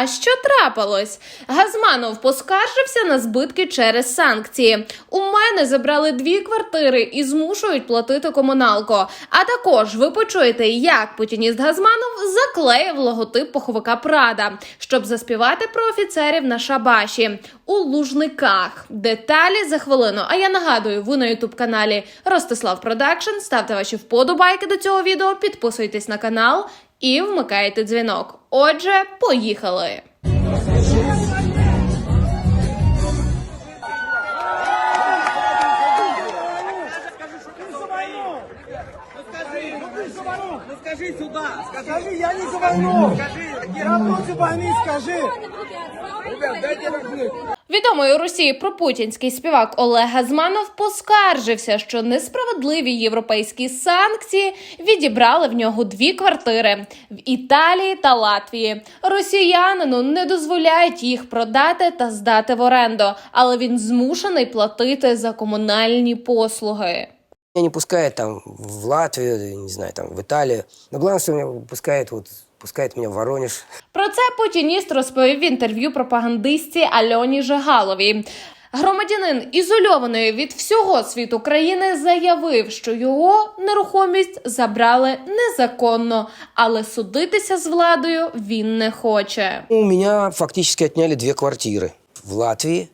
А що трапилось? Газманов поскаржився на збитки через санкції. У мене забрали дві квартири і змушують платити комуналку. А також ви почуєте, як путініст Газманов заклеїв логотип поховика Прада, щоб заспівати про офіцерів на шабаші у Лужниках. Деталі за хвилину. А я нагадую, ви на ютуб каналі Ростислав Продакшн. Ставте ваші вподобайки до цього відео, підписуйтесь на канал і вмикайте дзвінок. Отже, поїхали. Ну скажи сюда, скажи. Скажи, я не за войну! Скажи, Войны, скажи! ребят, дайте. Відомий у Росії пропутінський співак Олег Газманов поскаржився, що несправедливі європейські санкції відібрали в нього дві квартири в Італії та Латвії. Росіянину не дозволяють їх продати та здати в оренду, але він змушений платити за комунальні послуги. Меня не пускает там в Латвию, не знаю, там в Италию. Но главное, что меня пускает, вот, пускает меня в Воронеж. Про це путініст розповів в інтерв'ю пропагандистці Альоні Жигаловій. Громадянин ізольованої від всього світу країни заявив, що його нерухомість забрали незаконно, але судитися з владою він не хоче. У меня фактически отняли две квартиры в Латвии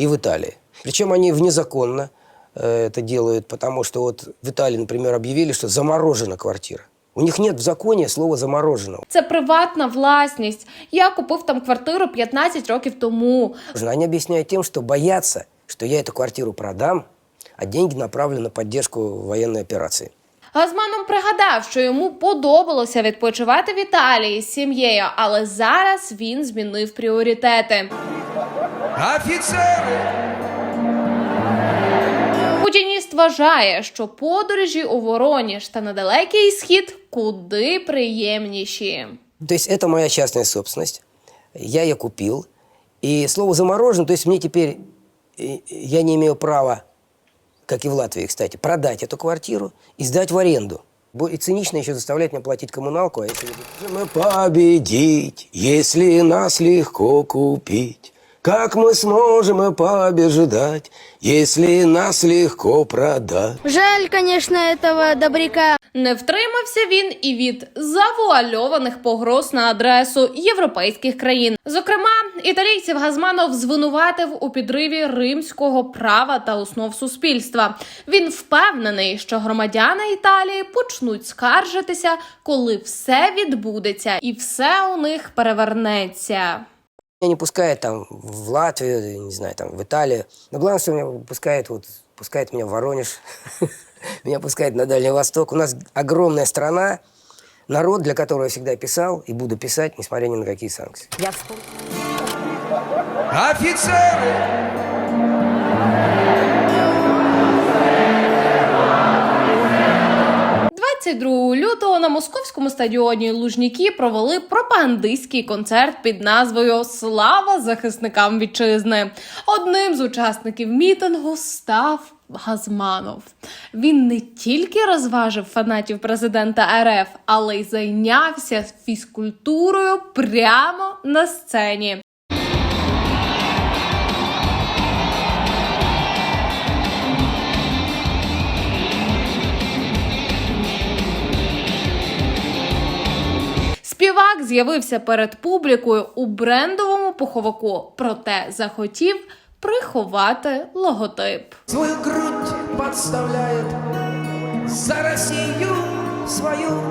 и в Италии. Причем они внезаконно э, это делают, потому что вот в Италии, например, объявили, что заморожена квартира. У них нет в законе слова «заморожено». Це приватна власність. Я купив там квартиру 15 років тому. Они объясняют тем, что боятся, что я эту квартиру продам, а деньги направлю на поддержку военной операции. Газманом пригадав, що йому подобалося відпочивати в Італії з сім'єю, але зараз він змінив пріоритети. Офицеры! Путініст вважає, що подорожі у Вороніж та на далекий схід куди приємніші. То есть это моя частная собственность. Я ее купил. И слово заморожен, то есть мне теперь э, я не имею права, как и в Латвии, кстати, продать эту квартиру и сдать в аренду. Бо- И цинично еще заставлять меня платить коммуналку, а если мы победить, если нас легко купить? Как мы сможем побеждать, если нас легко продать? Жаль, конечно, этого добряка. Не втримався він і від завуальованих погроз на адресу європейських країн. Зокрема, італійців Газманов звинуватив у підриві римського права та основ суспільства. Він впевнений, що громадяни Італії почнуть скаржитися, коли все відбудеться, і все у них перевернеться. Меня не пускает там в Латвию, не знаю, там в Италию. Но главное, что меня пускает, вот, пускает меня в Воронеж, меня пускает на Дальний Восток. У нас огромная страна, народ, для которого я всегда писал и буду писать, несмотря ни на какие санкции. Офицеры! 22 лютого на московському стадіоні Лужніки провели пропагандистський концерт під назвою Слава захисникам вітчизни. Одним з учасників мітингу став Газманов. Він не тільки розважив фанатів президента РФ, але й зайнявся фізкультурою прямо на сцені. З'явився перед публікою у брендовому пуховику, проте захотів приховати логотип. свою грудь подставляет за Россию свою.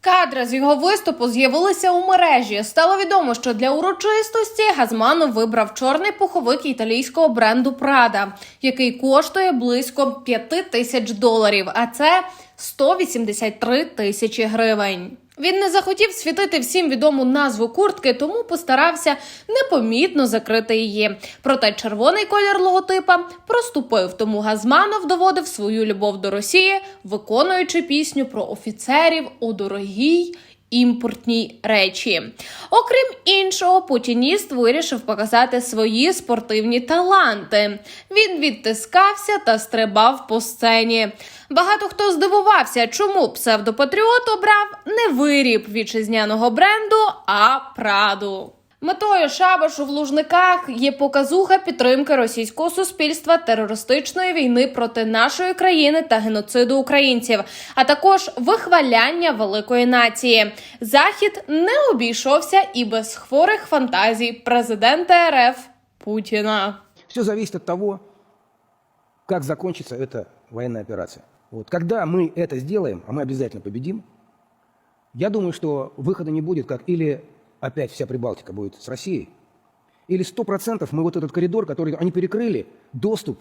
Кадри з його виступу з'явилися у мережі. Стало відомо, що для урочистості Газманов вибрав чорний пуховик італійського бренду Прада, який коштує близько 5 тисяч доларів, а це 183 тисячі гривень. Він не захотів світити всім відому назву куртки, тому постарався непомітно закрити її. Проте червоний колір логотипа проступив, тому Газманов доводив свою любов до Росії, виконуючи пісню про офіцерів у дорогій імпортні речі. Окрім іншого, путініст вирішив показати свої спортивні таланти. Він відтискався та стрибав по сцені. Багато хто здивувався, чому псевдопатріот обрав не виріб вітчизняного бренду, а праду. Метою шабашу в Лужниках є показуха підтримки російського суспільства терористичної війни проти нашої країни та геноциду українців, а також вихваляння великої нації. Захід не обійшовся і без хворих фантазій президента РФ Путіна. Все зависит от того, как закончится эта военная операция. Вот. Когда мы это сделаем, а мы обязательно победим, я думаю, что выхода не будет, как или опять вся Прибалтика будет с Россией, или 100% мы вот этот коридор, который они перекрыли, доступ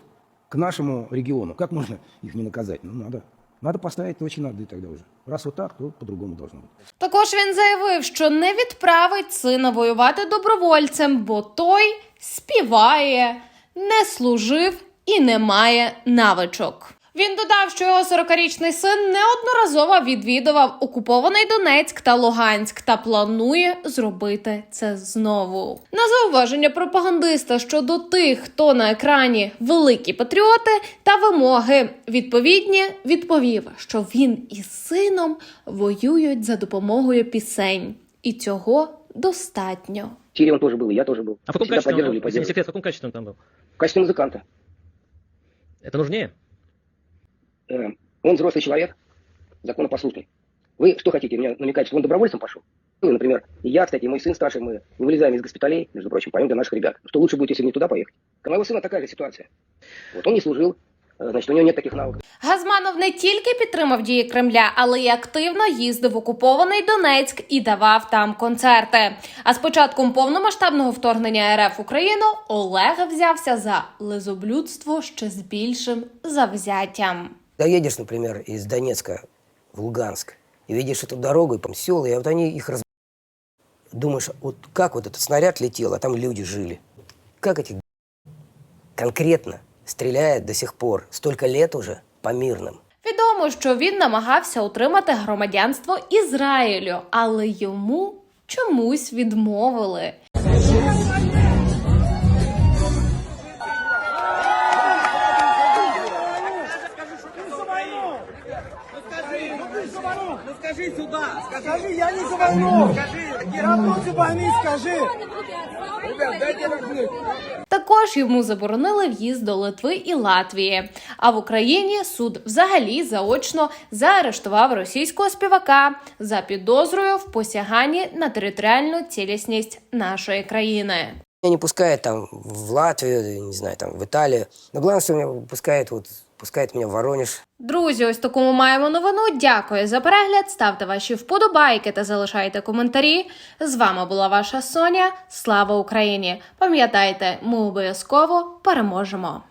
к нашему региону. Как можно их не наказать? Ну, надо. Надо поставить точки над «и» тогда уже. Раз вот так, то по-другому должно быть. Також він заявив, що не відправить сина воювати добровольцем, бо той співає, не служив і не має навичок. Він додав, що його 40-річний син неодноразово відвідував окупований Донецьк та Луганськ та планує зробити це знову. На зауваження пропагандиста щодо тих, хто на екрані великі патріоти та вимоги відповідні, відповів, що він із сином воюють за допомогою пісень, і цього достатньо. В Сирии он тоже был, и я тоже был. А в каком Всегда качестве, поддерживали, он, если не поддерживали. секрет, в каком качестве он там был? В качестве музыканта. Это нужнее? Э, Он взрослый человек, законопослушный. Вы что хотите, меня намекать, что он добровольцем пошел? Ну, например, и я, кстати, и мой сын старший, мы не вылезаем из госпиталей, между прочим, поем для наших ребят. Что лучше будет, если мне туда поехать? У моего сына такая же ситуация. Вот он не служил, э, значит, у него нет таких навыков. Газманов не тільки підтримав дії Кремля, але й активно їздив в окупований Донецьк і давав там концерти. А з початком повномасштабного вторгнення РФ в Україну Олег взявся за лизоблюдство ще з більшим завзяттям. Когда едешь, например, из Донецка в Луганск и видишь эту дорогу, и там села, и вот они их раз... Думаешь, вот как вот этот снаряд летел, а там люди жили. Как эти конкретно стреляют до сих пор, столько лет уже, по мирным. Відомо, що він намагався отримати громадянство Ізраїлю, але йому чомусь відмовили. Скажи. Я не за войну. Скажи, Я против войны, скажи. ребят, дайте. Також йому заборонили в'їзд до Литви і Латвії. А в Україні суд взагалі заочно заарештував російського співака за підозрою в посяганні на територіальну цілісність нашої країни. Меня не пускают там в Латвию, не знаю, там в Италию. Но главное, что меня пускает, вот, пускает мене в Воронеж. Друзі, ось такому маємо новину. Дякую за перегляд. Ставте ваші вподобайки та залишайте коментарі. З вами була ваша Соня. Слава Україні! Пам'ятайте, ми обов'язково переможемо.